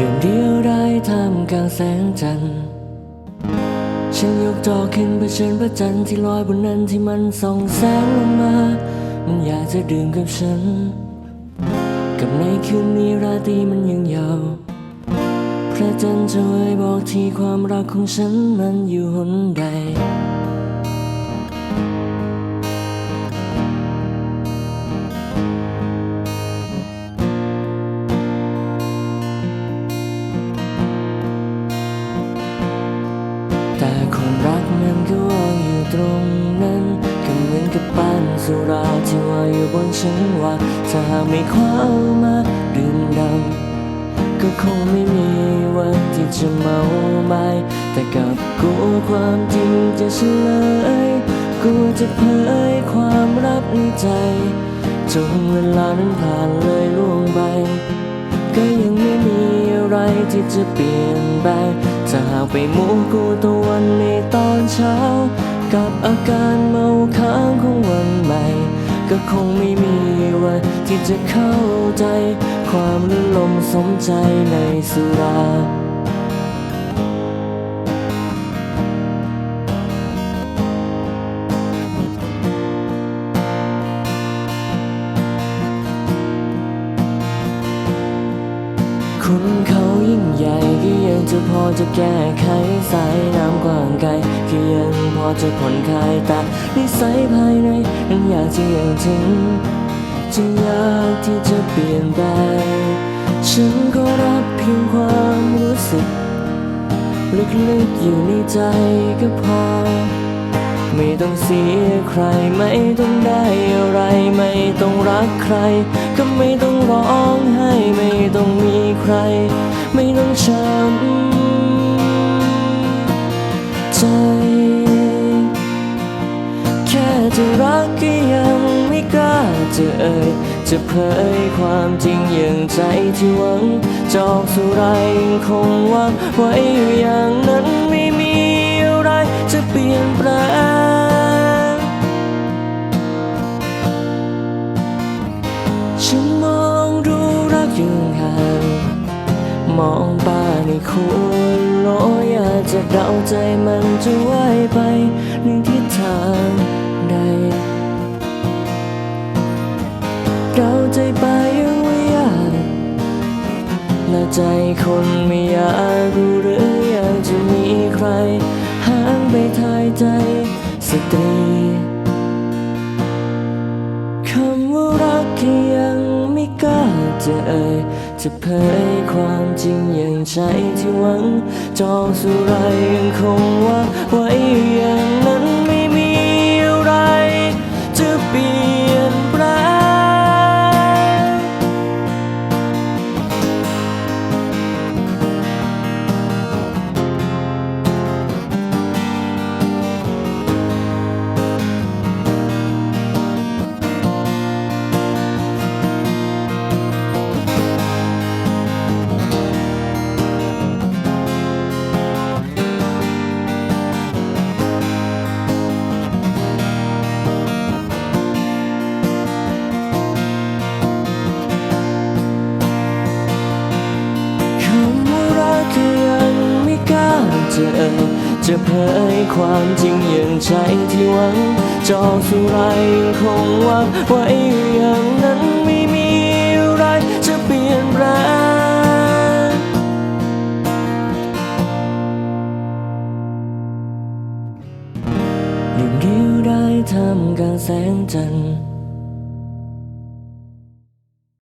ดื่มเดียวได้ท่ามกลางแสงจันทร์ฉันยกจอขึ้นเผชิญพระจันทร์ที่ลอยบนนั้นที่มันส่องแสงลงมา มันอยากจะดื่มกับฉัน กับในคืนนี้ราตรีมันยังยาวพระจันทร์ช่วยบอกทีความรักของฉันมันอยู่หนใด สุราที่วางอยู่บนฉันว่าถ้าหากไม่คว้าเอามาดื่มดำก็คงไม่มีวันที่จะเมาไม่แต่กับกลัวความจริงจะเฉลยกลัวจะเผยความลับในใจจนเวลานั้นผ่านเลยล่วงไปก็ยังไม่มีอะไรที่จะเปลี่ยนแปลงถ้าหากไปมูกูตะวันในตอนเช้า กับอาการเมาค้างของวันใหม่ ก็คงไม่มีวันที่จะเข้าใจ ความลื่นลมสมใจในสุรา ใหญ่ก็ยังจะพอจะแก้ไขสายน้ำกว้างไกลก็ยังพอจะผ่อนคลายแต่นิสัยภายในยังอยากจะยังถึงจึงอยากที่จะเปลี่ยนแปฉันก็รับเพียงความรู้สึก ลึกๆอยู่ในใจก็พอ ไม่ต้องเสียใคร ไม่ต้องได้อะไร ไม่ต้องรักใคร ก็ไม่ ไม่ต้องช้ำใจ แค่จะรักก็ยังไม่กล้าจะเอ่ยจะเผยความจริงอย่างใจที่หวังจอกสุไรยังคงวางไว้อยู่อย่างนั้นไม่มีอะไรจะเปลี่ยนแปลงฉันมองดูรักอยู่ห่าง มองป้าในคุณโลอยากจะเดาใจมันจะไหวไปในทิศทางใดเดาใจไปยังไม่อยากและใจคนไม่อยากรู้หรืออยากจะมีใครห่างไปทายใจสตรีคำว่ารักยังไม่กล้าจะเอ่ย จะเผยความจริงอย่างใจที่หวัง จองสุรายยังคงว่าไว้อย่างนั้น จะเอ่ยจะเผยความจริงอย่างใจที่หวัง จองสุรยยังคงวางไว้อยู่อย่างนั้นไม่มีอะไรจะเปลี่ยนแปลงยู่เดียวได้ทำกลางแสงจันทร์